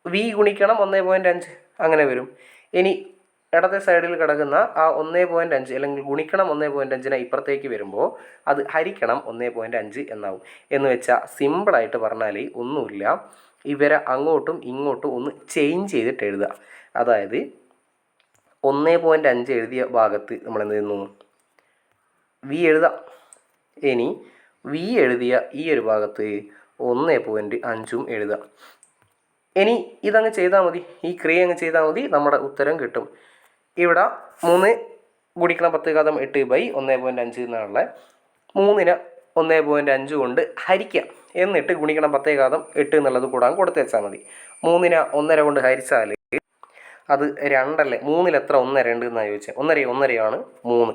വി ഗുണിക്കണം ഒന്നേ പോയിന്റ് അഞ്ച്. അങ്ങനെ വരും. ഇനി ഇടത്തെ സൈഡിൽ കിടക്കുന്ന ആ ഒന്നേ പോയിന്റ് അഞ്ച് അല്ലെങ്കിൽ ഗുണിക്കണം ഒന്നേ പോയിന്റ് അഞ്ചിനെ ഇപ്പുറത്തേക്ക് വരുമ്പോൾ അത് ഹരിക്കണം ഒന്നേ പോയിന്റ് അഞ്ച് എന്നാവും. എന്ന് വെച്ചാൽ സിമ്പിളായിട്ട് പറഞ്ഞാൽ ഒന്നുമില്ല. ഇവരെ അങ്ങോട്ടും ഇങ്ങോട്ടും ഒന്ന് ചേഞ്ച് ചെയ്തിട്ട് എഴുതുക. അതായത് ഒന്നേ പോയിന്റ് അഞ്ച് എഴുതിയ ഭാഗത്ത് നമ്മൾ എന്ത് ചെയ്യുന്നു? വി എഴുതാം. ഇനി വി എഴുതിയ ഈ ഒരു ഭാഗത്ത് ഒന്ന് പോയിന്റ് അഞ്ചും എഴുതാം. ഇനി ഇതങ്ങ് ചെയ്താൽ മതി. ഈ ക്രിയ അങ്ങ് ചെയ്താൽ മതി. നമ്മുടെ ഉത്തരം കിട്ടും. ഇവിടെ മൂന്ന് ഗുണിക്കണം പത്ത് കഥം എട്ട് ബൈ ഒന്ന് പോയിന്റ് അഞ്ച് എന്നുള്ള മൂന്നിന് ഒന്ന് പോയിന്റ് അഞ്ച് കൊണ്ട് ഹരിക്കുക എന്നിട്ട് ഗുണിക്കണം പത്തേ കാതം എട്ട് എന്നുള്ളത് കൂടാൻ കൊടുത്ത് വെച്ചാൽ മതി. മൂന്നിന് ഒന്നര കൊണ്ട് ഹരിച്ചാൽ അത് രണ്ടല്ലേ? മൂന്നിൽ എത്ര? ഒന്നര ഉണ്ട് എന്നാണ് ചോദിച്ചത് ഒന്നര ഒന്നരയാണ് മൂന്ന്.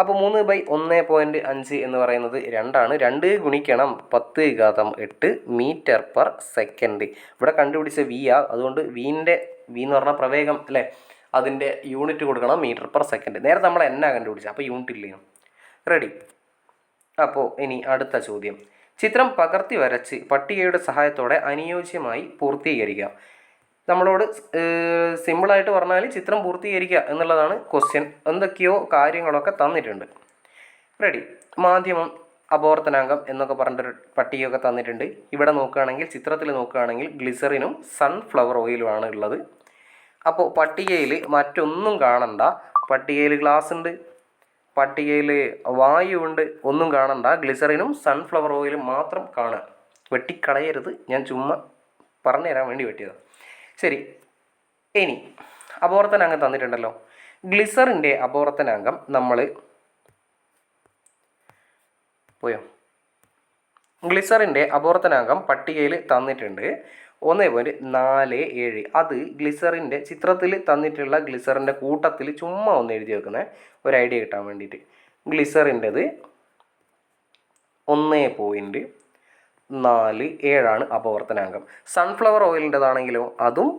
അപ്പോൾ മൂന്ന് ബൈ ഒന്ന് പോയിന്റ് അഞ്ച് എന്ന് പറയുന്നത് രണ്ടാണ്. രണ്ട് ഗുണിക്കണം പത്ത് ഘാതം എട്ട് മീറ്റർ പെർ സെക്കൻഡ്. ഇവിടെ കണ്ടുപിടിച്ച വി ആ അതുകൊണ്ട് വീന്റെ വി എന്ന് പറഞ്ഞാൽ പ്രവേഗം അല്ലേ? അതിന്റെ യൂണിറ്റ് കൊടുക്കണം മീറ്റർ പെർ സെക്കൻഡ്. നേരെ നമ്മൾ എന്നാ കണ്ടുപിടിച്ചത് അപ്പോൾ യൂണിറ്റ് ഇല്ലയോ റെഡി അപ്പോൾ ഇനി അടുത്ത ചോദ്യം. ചിത്രം പകർത്തി വരച്ച് പട്ടികയുടെ സഹായത്തോടെ അനുയോജ്യമായി പൂർത്തീകരിക്കുക നമ്മളോട് സിമ്പിളായിട്ട് പറഞ്ഞാൽ ചിത്രം പൂർത്തീകരിക്കുക എന്നുള്ളതാണ് ക്വസ്റ്റ്യൻ എന്തൊക്കെയോ കാര്യങ്ങളൊക്കെ തന്നിട്ടുണ്ട്. റെഡി മാധ്യമം അപോർത്തനാംഗം എന്നൊക്കെ പറഞ്ഞിട്ടൊരു പട്ടികയൊക്കെ തന്നിട്ടുണ്ട്. ഇവിടെ നോക്കുകയാണെങ്കിൽ ചിത്രത്തിൽ നോക്കുകയാണെങ്കിൽ ഗ്ലിസറിനും സൺഫ്ലവർ ഓയിലുമാണ് ഉള്ളത്. അപ്പോൾ പട്ടികയിൽ മറ്റൊന്നും കാണണ്ട. പട്ടികയിൽ ഗ്ലാസ് ഉണ്ട്. പട്ടികയിൽ വായുണ്ട് ഒന്നും കാണണ്ട. ഗ്ലിസറിനും സൺഫ്ലവർ ഓയിലും മാത്രം കാണുക. വെട്ടിക്കളയരുത്. ഞാൻ ചുമ്മാ പറഞ്ഞുതരാൻ വേണ്ടി വെട്ടിയതാണ് ശരി. ഇനി അപവർത്തനാംഗം തന്നിട്ടുണ്ടല്ലോ. ഗ്ലിസറിന്റെ അപവർത്തനാംഗം നമ്മൾ പോയോ? ഗ്ലിസറിന്റെ അപവർത്തനാംഗം പട്ടികയിൽ തന്നിട്ടുണ്ട്. ഒന്ന് പോയിന്റ് നാല് ഏഴ്. അത് ഗ്ലിസറിന്റെ ചിത്രത്തിൽ തന്നിട്ടുള്ള ഗ്ലിസറിന്റെ കൂട്ടത്തിൽ ചുമ്മാ ഒന്ന് എഴുതി വെക്കുന്ന ഒരു ഐഡിയ കിട്ടാൻ വേണ്ടിയിട്ട്. ഗ്ലിസറിന്റെത് ഒന്ന് പോയിന്റ് നാല് ഏഴാണ് അപവർത്തനാങ്കം. സൺഫ്ലവർ ഓയിലിന്റെതാണെങ്കിലോ അതും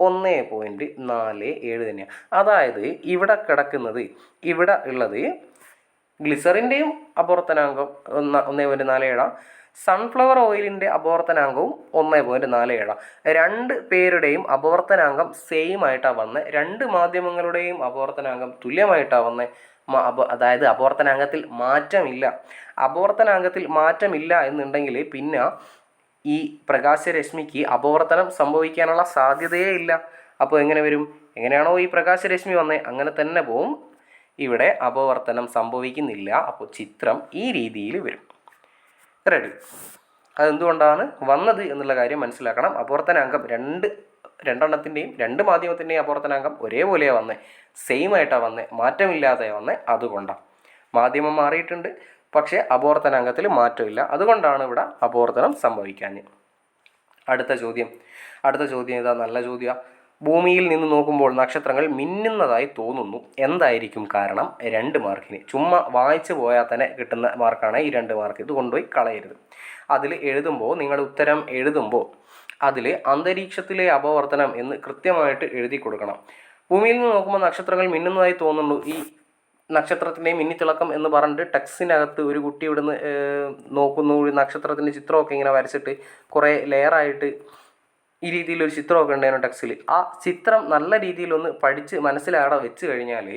ഒന്ന് പോയിന്റ് നാല് ഏഴ് തന്നെയാണ്. അതായത് ഇവിടെ കിടക്കുന്നത് ഇവിടെ ഉള്ളത് ഗ്ലിസറിന്റെയും അപവർത്തനാങ്കം ഒന്ന് ഒന്ന് പോയിന്റ് നാല് ഏഴാണ് സൺഫ്ലവർ ഓയിലിന്റെ അപവർത്തനാങ്കവും ഒന്ന് പോയിന്റ് നാല് ഏഴാണ് രണ്ട് പേരുടെയും അപവർത്തനാങ്കം സെയിം ആയിട്ടാണ് വന്നത് രണ്ട് മാധ്യമങ്ങളുടെയും അപവർത്തനാങ്കം തുല്യമായിട്ടാണ് വന്നത് അതായത് അപവർത്തനാംഗത്തിൽ മാറ്റമില്ല. അപവർത്തനാങ്കത്തിൽ മാറ്റമില്ല എന്നുണ്ടെങ്കിൽ പിന്നെ ഈ പ്രകാശരശ്മിക്ക് അപവർത്തനം സംഭവിക്കാനുള്ള സാധ്യതയേ ഇല്ല. അപ്പോൾ എങ്ങനെ വരും? എങ്ങനെയാണോ ഈ പ്രകാശരശ്മി വന്നത് അങ്ങനെ തന്നെ പോവും. ഇവിടെ അപവർത്തനം സംഭവിക്കുന്നില്ല. അപ്പോൾ ചിത്രം ഈ രീതിയിൽ വരും. റെഡി അതെന്തുകൊണ്ടാണ് വന്നത് എന്നുള്ള കാര്യം മനസ്സിലാക്കണം. അപവർത്തനാംഗം രണ്ട് രണ്ടെണ്ണത്തിന്റെയും രണ്ട് മാധ്യമത്തിന്റെയും അപവർത്തനാംഗം ഒരേപോലെയാണ് വന്നത് സെയിം ആയിട്ടാണ് വന്നത് മാറ്റമില്ലാതെ വന്നത് അതുകൊണ്ടാണ് മാധ്യമം മാറിയിട്ടുണ്ട്. പക്ഷേ അപവർത്തനാങ്കത്തിൽ മാറ്റമില്ല. അതുകൊണ്ടാണ് ഇവിടെ അപവർത്തനം സംഭവിക്കാൻ. അടുത്ത ചോദ്യം. അടുത്ത ചോദ്യം ഇതാ നല്ല ചോദ്യമാണ് ഭൂമിയിൽ നിന്ന് നോക്കുമ്പോൾ നക്ഷത്രങ്ങൾ മിന്നുന്നതായി തോന്നുന്നു. എന്തായിരിക്കും കാരണം? രണ്ട് മാർക്കിന് ചുമ്മാ വായിച്ചു പോയാൽ തന്നെ കിട്ടുന്ന മാർക്കാണ് ഈ രണ്ട് മാർക്ക് ഇത് കൊണ്ടുപോയി കളയരുത്. അതിൽ എഴുതുമ്പോൾ നിങ്ങൾ ഉത്തരം എഴുതുമ്പോൾ അതിൽ അന്തരീക്ഷത്തിലെ അപവർത്തനം എന്ന് കൃത്യമായിട്ട് എഴുതി കൊടുക്കണം. ഭൂമിയിൽ നിന്ന് നോക്കുമ്പോൾ നക്ഷത്രങ്ങൾ മിന്നുന്നതായി തോന്നുന്നു. ഈ നക്ഷത്രത്തിന്റെ മിന്നിത്തിളക്കം എന്ന് പറഞ്ഞിട്ട് ടെക്സിനകത്ത് ഒരു കുട്ടി ഇവിടുന്ന് നോക്കുന്നു. ഒരു നക്ഷത്രത്തിന്റെ ചിത്രമൊക്കെ ഇങ്ങനെ വരച്ചിട്ട് കുറേ ലെയറായിട്ട് ഈ രീതിയിൽ ഒരു ചിത്രമൊക്കെ ഉണ്ടായിരുന്നു ടെക്സ്റ്റിൽ ആ ചിത്രം നല്ല രീതിയിലൊന്ന് പഠിച്ച് മനസ്സിലവിടെ വെച്ച് കഴിഞ്ഞാൽ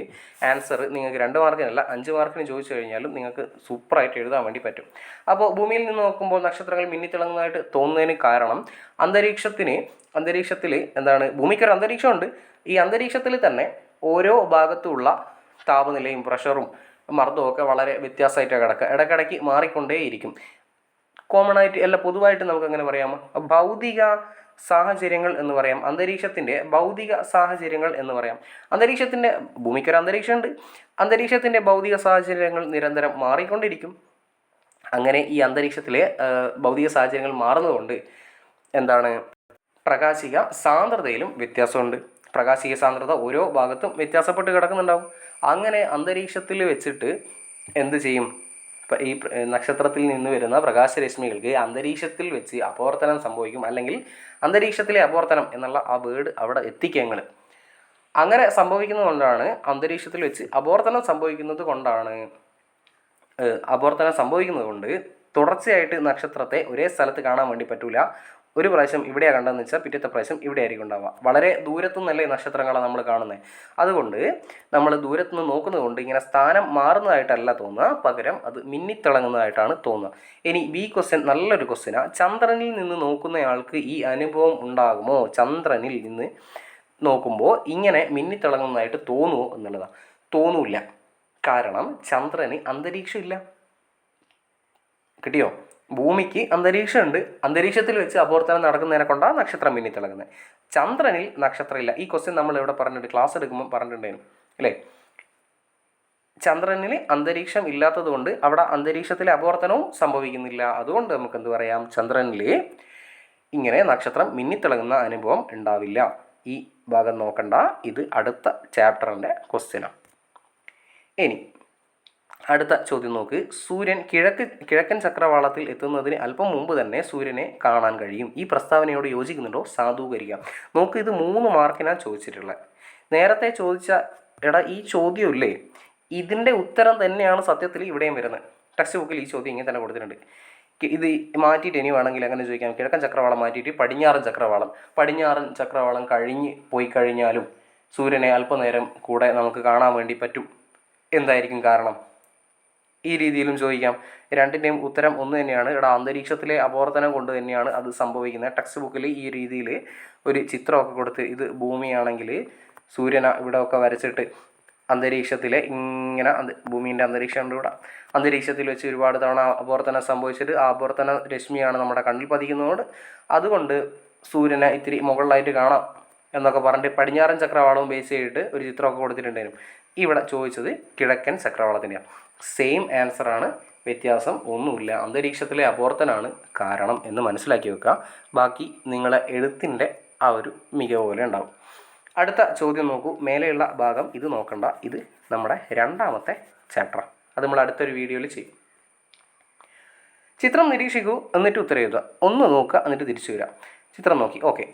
ആൻസർ നിങ്ങൾക്ക് രണ്ട് മാർക്കിനല്ല അഞ്ച് മാർക്കിന് ചോദിച്ചു കഴിഞ്ഞാലും നിങ്ങൾക്ക് സൂപ്പറായിട്ട് എഴുതാൻ വേണ്ടി പറ്റും. അപ്പോൾ ഭൂമിയിൽ നിന്ന് നോക്കുമ്പോൾ നക്ഷത്രങ്ങൾ മിന്നിത്തിളങ്ങുന്നതായിട്ട് തോന്നുന്നതിന് കാരണം അന്തരീക്ഷത്തിന് അന്തരീക്ഷത്തിൽ എന്താണ് ഭൂമിക്കൊരു അന്തരീക്ഷമുണ്ട്. ഈ അന്തരീക്ഷത്തിൽ തന്നെ ഓരോ ഭാഗത്തുമുള്ള താപനിലയും പ്രഷറും മർദ്ദവും ഒക്കെ വളരെ വ്യത്യാസമായിട്ടാണ് കിടക്കുക. ഇടയ്ക്കിടയ്ക്ക് മാറിക്കൊണ്ടേയിരിക്കും. കോമൺ ആയിട്ട് അല്ല പൊതുവായിട്ട് നമുക്ക് അങ്ങനെ പറയാം? ഭൗതിക സാഹചര്യങ്ങൾ എന്ന് പറയാം. അന്തരീക്ഷത്തിന്റെ ഭൗതിക സാഹചര്യങ്ങൾ എന്ന് പറയാം. അന്തരീക്ഷത്തിന്റെ ഭൂമിക്കൊരു അന്തരീക്ഷമുണ്ട്. അന്തരീക്ഷത്തിന്റെ ഭൗതിക സാഹചര്യങ്ങൾ നിരന്തരം മാറിക്കൊണ്ടിരിക്കും. അങ്ങനെ ഈ അന്തരീക്ഷത്തിലെ ഭൗതിക സാഹചര്യങ്ങൾ മാറുന്നതുകൊണ്ട് എന്താണ്? പ്രകാശിക സാന്ദ്രതയിലും വ്യത്യാസമുണ്ട്. പ്രകാശിക സാന്ദ്രത ഓരോ ഭാഗത്തും വ്യത്യാസപ്പെട്ട് കിടക്കുന്നുണ്ടാവും. അങ്ങനെ അന്തരീക്ഷത്തിൽ വെച്ചിട്ട് എന്ത് ചെയ്യും? ഈ നക്ഷത്രത്തിൽ നിന്ന് വരുന്ന പ്രകാശരശ്മികൾക്ക് അന്തരീക്ഷത്തിൽ വെച്ച് അപവർത്തനം സംഭവിക്കും. അല്ലെങ്കിൽ അന്തരീക്ഷത്തിലെ അപവർത്തനം എന്നുള്ള ആ വേർഡ് അവിടെ എത്തിക്കങ്ങൾ അങ്ങനെ സംഭവിക്കുന്നതുകൊണ്ടാണ് അന്തരീക്ഷത്തിൽ വെച്ച് അപവർത്തനം സംഭവിക്കുന്നത് കൊണ്ടാണ് അപവർത്തനം സംഭവിക്കുന്നത് കൊണ്ട് തുടർച്ചയായിട്ട് നക്ഷത്രത്തെ ഒരേ സ്ഥലത്ത് കാണാൻ വേണ്ടി പറ്റൂല. ഒരു പ്രാവശ്യം ഇവിടെയാണ് കണ്ടതെന്ന് വെച്ചാൽ പിറ്റത്തെ പ്രാവശ്യം ഇവിടെ ആയിരിക്കും ഉണ്ടാവുക. വളരെ ദൂരത്തു നിന്നല്ലേ നക്ഷത്രങ്ങളാണ് നമ്മൾ കാണുന്നത് അതുകൊണ്ട് നമ്മൾ ദൂരത്തു നിന്ന് നോക്കുന്നത് കൊണ്ട് ഇങ്ങനെ സ്ഥാനം മാറുന്നതായിട്ടല്ല തോന്നുക. പകരം അത് മിന്നിത്തിളങ്ങുന്നതായിട്ടാണ് തോന്നുക. ഇനി ബി ക്വസ്റ്റ്യൻ നല്ലൊരു ക്വസ്റ്റ്യനാണ് ചന്ദ്രനിൽ നിന്ന് നോക്കുന്നയാൾക്ക് ഈ അനുഭവം ഉണ്ടാകുമോ? ചന്ദ്രനിൽ നിന്ന് നോക്കുമ്പോൾ ഇങ്ങനെ മിന്നിത്തിളങ്ങുന്നതായിട്ട് തോന്നുമോ എന്നുള്ളതാണ് തോന്നൂല കാരണം ചന്ദ്രന് അന്തരീക്ഷം ഇല്ല. കിട്ടിയോ? ഭൂമിക്ക് അന്തരീക്ഷമുണ്ട്. അന്തരീക്ഷത്തിൽ വെച്ച് അപവർത്തനം നടക്കുന്നതിനെ കൊണ്ടാണ് നക്ഷത്രം മിന്നിത്തിളങ്ങുന്നത് ചന്ദ്രനിൽ നക്ഷത്രമില്ല. ഈ ക്വസ്റ്റ്യൻ നമ്മൾ ഇവിടെ പറഞ്ഞിട്ടുണ്ട് ക്ലാസ് എടുക്കുമ്പോൾ പറഞ്ഞിട്ടുണ്ടായിരുന്നു. അല്ലേ? ചന്ദ്രനിൽ അന്തരീക്ഷം ഇല്ലാത്തതുകൊണ്ട് അവിടെ അന്തരീക്ഷത്തിലെ അപവർത്തനവും സംഭവിക്കുന്നില്ല. അതുകൊണ്ട് നമുക്ക് എന്ത് പറയാം? ചന്ദ്രനിൽ ഇങ്ങനെ നക്ഷത്രം മിന്നിത്തിളങ്ങുന്ന അനുഭവം ഉണ്ടാവില്ല. ഈ ഭാഗം നോക്കണ്ട. ഇത് അടുത്ത ചാപ്റ്ററിന്റെ ക്വസ്റ്റ്യനാണ് ഇനി അടുത്ത ചോദ്യം നോക്ക്. സൂര്യൻ കിഴക്ക് കിഴക്കൻ ചക്രവാളത്തിൽ എത്തുന്നതിന് അല്പം മുമ്പ് തന്നെ സൂര്യനെ കാണാൻ കഴിയും. ഈ പ്രസ്താവനയോട് യോജിക്കുന്നുണ്ടോ? സാധൂകരിക്കാം. നോക്ക് ഇത് മൂന്ന് മാർക്കിനാണ് ചോദിച്ചിട്ടുള്ളത്. നേരത്തെ ചോദിച്ച എടാ ഈ ചോദ്യമില്ലേ? ഇതിന്റെ ഉത്തരം തന്നെയാണ് സത്യത്തിൽ ഇവിടെയും വരുന്നത്. ടെക്സ്റ്റ് ബുക്കിൽ ഈ ചോദ്യം ഇങ്ങനെ തന്നെ കൊടുത്തിട്ടുണ്ട്. ഇത് മാറ്റിയിട്ട് ഇനി വേണമെങ്കിൽ അങ്ങനെ ചോദിക്കാം. കിഴക്കൻ ചക്രവാളം മാറ്റിയിട്ട് പടിഞ്ഞാറൻ ചക്രവാളം. പടിഞ്ഞാറൻ ചക്രവാളം കഴിഞ്ഞ് പോയി കഴിഞ്ഞാലും സൂര്യനെ അല്പനേരം കൂടെ നമുക്ക് കാണാൻ വേണ്ടി പറ്റും. എന്തായിരിക്കും കാരണം? ഈ രീതിയിലും ചോദിക്കാം. രണ്ടിന്റെയും ഉത്തരം ഒന്ന് തന്നെയാണ്. ഇവിടെ അന്തരീക്ഷത്തിലെ അപവർത്തനം കൊണ്ട് തന്നെയാണ് അത് സംഭവിക്കുന്നത്. ടെക്സ്റ്റ് ബുക്കിൽ ഈ രീതിയിൽ ഒരു ചിത്രമൊക്കെ കൊടുത്ത് ഇത് ഭൂമിയാണെങ്കിൽ സൂര്യന ഇവിടെ ഒക്കെ വരച്ചിട്ട് അന്തരീക്ഷത്തിലെ ഇങ്ങനെ ഭൂമിന്റെ അന്തരീക്ഷം ഇവിടെ അന്തരീക്ഷത്തിൽ വെച്ച് ഒരുപാട് തവണ അപവർത്തനം സംഭവിച്ചിട്ട് ആ അപവർത്തന രശ്മിയാണ് നമ്മുടെ കണ്ണിൽ പതിക്കുന്നതുകൊണ്ട് അതുകൊണ്ട് സൂര്യനെ ഇത്തിരി മുകളിലായിട്ട് കാണാം എന്നൊക്കെ പറഞ്ഞിട്ട് പടിഞ്ഞാറൻ ചക്രവാളവും ബേസ് ചെയ്തിട്ട് ഒരു ചിത്രമൊക്കെ കൊടുത്തിട്ടുണ്ടായിരുന്നു. ഇവിടെ ചോദിച്ചത് കിഴക്കൻ ചക്രവാളത്തിന്റെയാണ് സെയിം ആൻസറാണ് വ്യത്യാസം ഒന്നുമില്ല. അന്തരീക്ഷത്തിലെ അപോർത്തനാണ് കാരണം എന്ന് മനസ്സിലാക്കി വെക്കുക. ബാക്കി നിങ്ങളെ എഴുത്തിന്റെ ആ ഒരു മികവ് പോലെ ഉണ്ടാവും. അടുത്ത ചോദ്യം നോക്കൂ. മേലെയുള്ള ഭാഗം ഇത് നോക്കണ്ട. ഇത് നമ്മുടെ രണ്ടാമത്തെ ചാപ്റ്റർ അത് നമ്മൾ അടുത്തൊരു വീഡിയോയിൽ ചെയ്യും. ചിത്രം നിരീക്ഷിക്കൂ എന്നിട്ട് ഉത്തരം എഴുതുക. ഒന്ന് നോക്കുക എന്നിട്ട് തിരിച്ചു വരിക. ചിത്രം നോക്കി. ഓക്കെ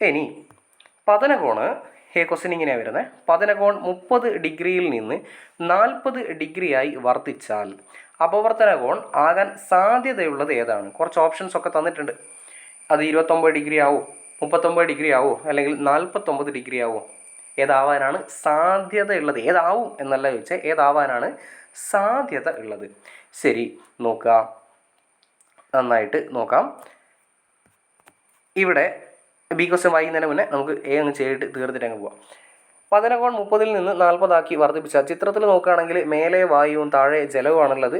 ഇനി പതനകോണ് ഹേ ക്വസ്റ്റ്യൻ ഇങ്ങനെയാണ് വരുന്നത് പതനകോൺ മുപ്പത് ഡിഗ്രിയിൽ നിന്ന് നാൽപ്പത് ഡിഗ്രിയായി വർദ്ധിച്ചാൽ അപവർത്തനകോൺ ആകാൻ സാധ്യതയുള്ളത് ഏതാണ്? കുറച്ച് ഓപ്ഷൻസ് ഒക്കെ തന്നിട്ടുണ്ട്. അത് ഇരുപത്തൊമ്പത് ഡിഗ്രി ആവോ മുപ്പത്തൊമ്പത് ഡിഗ്രി ആവോ അല്ലെങ്കിൽ നാൽപ്പത്തൊമ്പത് ഡിഗ്രി ആവോ. ഏതാവാനാണ് സാധ്യതയുള്ളത്? ഏതാവും എന്നല്ല ചോദിച്ചാൽ ഏതാവാനാണ് സാധ്യത ഉള്ളത്? ശരി നോക്കുക. നന്നായിട്ട് നോക്കാം. ഇവിടെ ബി ക്വസ്റ്റ്യൻ വായിക്കുന്നതിന് മുന്നേ നമുക്ക് എ അങ്ങ് ചെയ്തിട്ട് തീർത്തിട്ട് അങ്ങ് പോവാം. പതിനകോൺ മുപ്പതിൽ നിന്ന് നാൽപ്പതാക്കി വർദ്ധിപ്പിച്ച ചിത്രത്തിൽ നോക്കുകയാണെങ്കിൽ മേലെ വായുവും താഴെ ജലവുമാണുള്ളത്.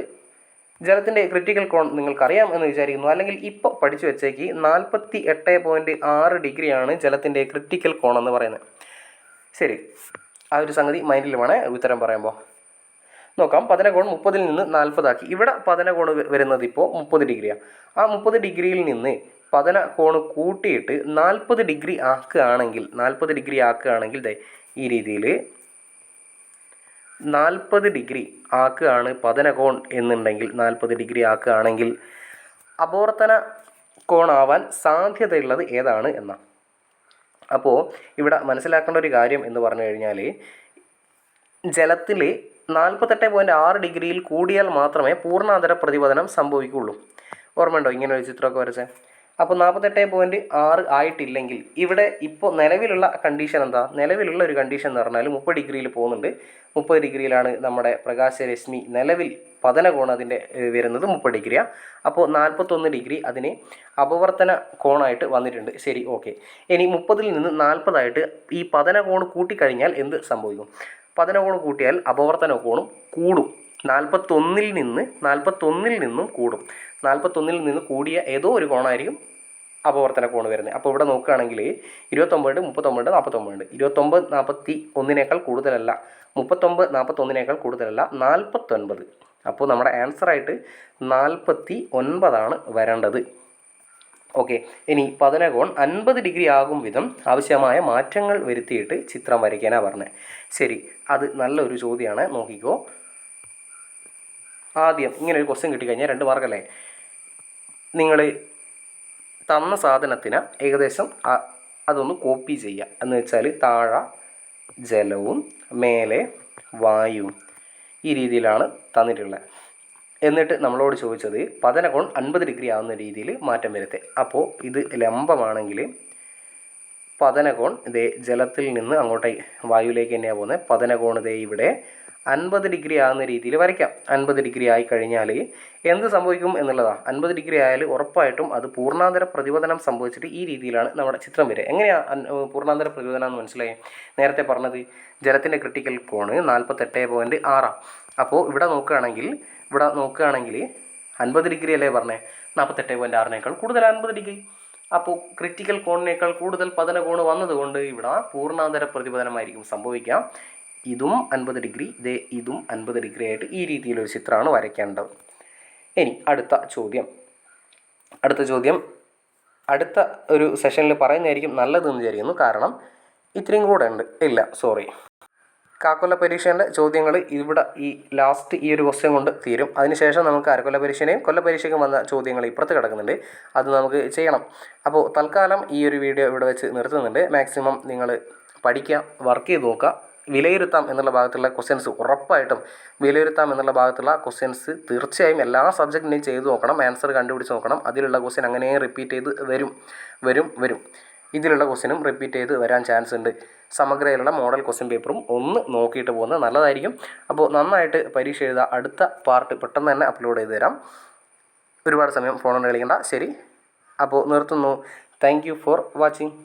ജലത്തിന്റെ ക്രിട്ടിക്കൽ കോൺ നിങ്ങൾക്കറിയാം എന്ന് വിചാരിക്കുന്നു. അല്ലെങ്കിൽ ഇപ്പോൾ പഠിച്ചു വെച്ചേക്ക് നാൽപ്പത്തി എട്ട് പോയിന്റ് ആറ് ഡിഗ്രിയാണ് ജലത്തിന്റെ ക്രിട്ടിക്കൽ കോൺ എന്ന് പറയുന്നത്. ശരി ആ ഒരു സംഗതി മൈൻഡിൽ വേണേ ഉത്തരം പറയുമ്പോൾ നോക്കാം പതനകോൺ മുപ്പതിൽ നിന്ന് നാൽപ്പതാക്കി. ഇവിടെ പതനകോൺ വരുന്നത് ഇപ്പോൾ മുപ്പത് ഡിഗ്രിയാണ് ആ മുപ്പത് ഡിഗ്രിയിൽ നിന്ന് പതന കോണ് കൂട്ടിയിട്ട് നാൽപ്പത് ഡിഗ്രി ആക്കുകയാണെങ്കിൽ നാൽപ്പത് ഡിഗ്രി ആക്കുകയാണെങ്കിൽ ദേ ഈ രീതിയിൽ നാൽപ്പത് ഡിഗ്രി ആക്കുകയാണ് പതനകോൺ എന്നുണ്ടെങ്കിൽ നാൽപ്പത് ഡിഗ്രി ആക്കുകയാണെങ്കിൽ അപവർത്തന കോണാവാൻ സാധ്യതയുള്ളത് ഏതാണ് എന്നാണ് അപ്പോൾ ഇവിടെ മനസ്സിലാക്കേണ്ട ഒരു കാര്യം എന്ന് പറഞ്ഞു കഴിഞ്ഞാൽ ജലത്തിൽ നാൽപ്പത്തെട്ട് പോയിന്റ് ആറ് ഡിഗ്രിയിൽ കൂടിയാൽ മാത്രമേ പൂർണാന്തര പ്രതിപതനം സംഭവിക്കുകയുള്ളൂ. ഓർമ്മയുണ്ടോ ഇങ്ങനെ ഒരു ചിത്രമൊക്കെ വരച്ചേ? അപ്പോൾ നാൽപ്പത്തെട്ട് പോയിന്റ് ആറ് ആയിട്ടില്ലെങ്കിൽ ഇവിടെ ഇപ്പോൾ നിലവിലുള്ള കണ്ടീഷൻ എന്താ? നിലവിലുള്ള ഒരു കണ്ടീഷൻ എന്ന് പറഞ്ഞാൽ മുപ്പത് ഡിഗ്രിയിൽ പോകുന്നുണ്ട്. മുപ്പത് ഡിഗ്രിയിലാണ് നമ്മുടെ പ്രകാശരശ്മി നിലവിൽ പതനകോൺ അതിന്റെ വരുന്നത് മുപ്പത് ഡിഗ്രിയാണ് അപ്പോൾ നാൽപ്പത്തൊന്ന് ഡിഗ്രി അതിന് അപവർത്തന കോണായിട്ട് വന്നിട്ടുണ്ട്. ശരി ഓക്കെ. ഇനി മുപ്പതിൽ നിന്ന് നാൽപ്പതായിട്ട് ഈ പതനകോൺ കൂട്ടിക്കഴിഞ്ഞാൽ എന്ത് സംഭവിക്കും? പതനകോൺ കൂട്ടിയാൽ അപവർത്തന കോണും കൂടും. നാൽപ്പത്തൊന്നിൽ നിന്ന് നാൽപ്പത്തൊന്നിൽ നിന്നും കൂടും. നാൽപ്പത്തൊന്നിൽ നിന്ന് കൂടിയ ഏതോ ഒരു കോണായിരിക്കും അപവർത്തന കോണ് വരുന്നത്. അപ്പോൾ ഇവിടെ നോക്കുകയാണെങ്കിൽ ഇരുപത്തൊമ്പത് മുപ്പത്തൊമ്പത് നാൽപ്പത്തൊമ്പത് ഇരുപത്തൊമ്പത് നാൽപ്പത്തി ഒന്നിനേക്കാൾ കൂടുതലല്ല. മുപ്പത്തൊമ്പത് നാൽപ്പത്തൊന്നിനേക്കാൾ കൂടുതലല്ല. നാൽപ്പത്തൊൻപത് അപ്പോൾ നമ്മുടെ ആൻസറായിട്ട് നാൽപ്പത്തി ഒൻപതാണ് വരേണ്ടത്. ഓക്കെ. ഇനി പതനകോൺ അൻപത് ഡിഗ്രി ആകും വിധം ആവശ്യമായ മാറ്റങ്ങൾ വരുത്തിയിട്ട് ചിത്രം വരയ്ക്കാനാണ് പറഞ്ഞത്. ശരി. അത് നല്ലൊരു ചോദ്യമാണ്. നോക്കിക്കോ. ആദ്യം ഇങ്ങനെ ഒരു ക്വസ്റ്റ്യൻ കിട്ടിക്കഴിഞ്ഞാൽ രണ്ട് മാർക്കല്ലേ നിങ്ങൾ തന്ന സാധനത്തിന് ഏകദേശം അതൊന്ന് കോപ്പി ചെയ്യുക. എന്ന് വെച്ചാൽ താഴെ ജലവും മേലെ വായുവും ഈ രീതിയിലാണ് തന്നിട്ടുള്ളത്. എന്നിട്ട് നമ്മളോട് ചോദിച്ചത് പതനകോൺ അൻപത് ഡിഗ്രി ആവുന്ന രീതിയിൽ മാറ്റം വരുത്തേ. അപ്പോൾ ഇത് ലംബമാണെങ്കിൽ പതനകോൺ ഇതേ ജലത്തിൽ നിന്ന് അങ്ങോട്ടേ വായുവിലേക്ക് തന്നെയാണ് പോകുന്നത് പതനകോൺ ഇതേ ഇവിടെ അൻപത് ഡിഗ്രി ആകുന്ന രീതിയിൽ വരയ്ക്കാം. അൻപത് ഡിഗ്രി ആയി കഴിഞ്ഞാൽ എന്ത് സംഭവിക്കും എന്നുള്ളതാണ് അൻപത് ഡിഗ്രി ആയാൽ ഉറപ്പായിട്ടും അത് പൂർണാന്തര പ്രതിപതനം സംഭവിച്ചിട്ട് ഈ രീതിയിലാണ് നമ്മുടെ ചിത്രം വരിക. എങ്ങനെയാണ് പൂർണാന്തര പ്രതിപതനം എന്ന് മനസ്സിലായി? നേരത്തെ പറഞ്ഞത് ജലത്തിന്റെ ക്രിട്ടിക്കൽ കോണ് നാൽപ്പത്തെട്ട് പോയിന്റ് ആറാണ് അപ്പോൾ ഇവിടെ നോക്കുകയാണെങ്കിൽ ഇവിടെ നോക്കുകയാണെങ്കിൽ അൻപത് ഡിഗ്രി അല്ലേ പറഞ്ഞേ? നാൽപ്പത്തെട്ട് പോയിന്റ് ആറിനേക്കാൾ കൂടുതൽ അൻപത് ഡിഗ്രി. അപ്പോൾ ക്രിറ്റിക്കൽ കോണിനേക്കാൾ കൂടുതൽ പതന കോണ് വന്നതുകൊണ്ട് ഇവിടെ പൂർണാന്തര പ്രതിപതനമായിരിക്കും സംഭവിക്കാം ഇതും അൻപത് ഡിഗ്രി ഇതേ ഇതും അൻപത് ഡിഗ്രി ആയിട്ട് ഈ രീതിയിലൊരു ചിത്രമാണ് വരയ്ക്കേണ്ടത്. ഇനി അടുത്ത ചോദ്യം. അടുത്ത ചോദ്യം. അടുത്ത ഒരു സെഷനിൽ പറയുന്നതായിരിക്കും നല്ലതെന്ന് വിചാരിക്കുന്നു. കാരണം ഇത്രയും കൂടെ ഉണ്ട്. ഇല്ല സോറി കാക്കൊല്ല പരീക്ഷേന്റെ ചോദ്യങ്ങൾ ഇവിടെ ഈ ലാസ്റ്റ് ഈ ഒരു ക്വസ്റ്റ്യൻ കൊണ്ട് തീരും. അതിനുശേഷം നമുക്ക് അരക്കൊല്ല പരീക്ഷേനെയും കൊല്ല പരീക്ഷയ്ക്കും വന്ന ചോദ്യങ്ങൾ ഇപ്പുറത്ത് കിടക്കുന്നുണ്ട്. അത് നമുക്ക് ചെയ്യണം. അപ്പോൾ തൽക്കാലം ഈ ഒരു വീഡിയോ ഇവിടെ വെച്ച് നിർത്തുന്നുണ്ട്. മാക്സിമം നിങ്ങൾ പഠിക്കുക വർക്ക് ചെയ്ത് നോക്കുക. വിലയിരുത്താം എന്നുള്ള ഭാഗത്തുള്ള ക്വസ്റ്റ്യൻസ് ഉറപ്പായിട്ടും വിലയിരുത്താം എന്നുള്ള ഭാഗത്തുള്ള ക്വസ്റ്റ്യൻസ് തീർച്ചയായും എല്ലാ സബ്ജക്റ്റിനെയും ചെയ്ത് നോക്കണം ആൻസർ കണ്ടുപിടിച്ച് നോക്കണം. അതിലുള്ള ക്വസ്റ്റ്യൻ അങ്ങനെ റിപ്പീറ്റ് ചെയ്ത് വരും വരും വരും. ഇതിലുള്ള ക്വസ്റ്റ്യനും റിപ്പീറ്റ് ചെയ്ത് വരാൻ ചാൻസ് ഉണ്ട്. സമഗ്രയിലുള്ള മോഡൽ ക്വസ്റ്റ്യൻ പേപ്പറും ഒന്ന് നോക്കിയിട്ട് പോകുന്നത് നല്ലതായിരിക്കും. അപ്പോൾ നന്നായിട്ട് പരീക്ഷ എഴുതുക അടുത്ത പാർട്ട് പെട്ടെന്ന് തന്നെ അപ്ലോഡ് ചെയ്ത് തരാം. ഒരുപാട് സമയം ഫോൺ കൊണ്ട് കളിക്കണ്ട. ശരി. അപ്പോൾ നിർത്തുന്നു. Thank you for watching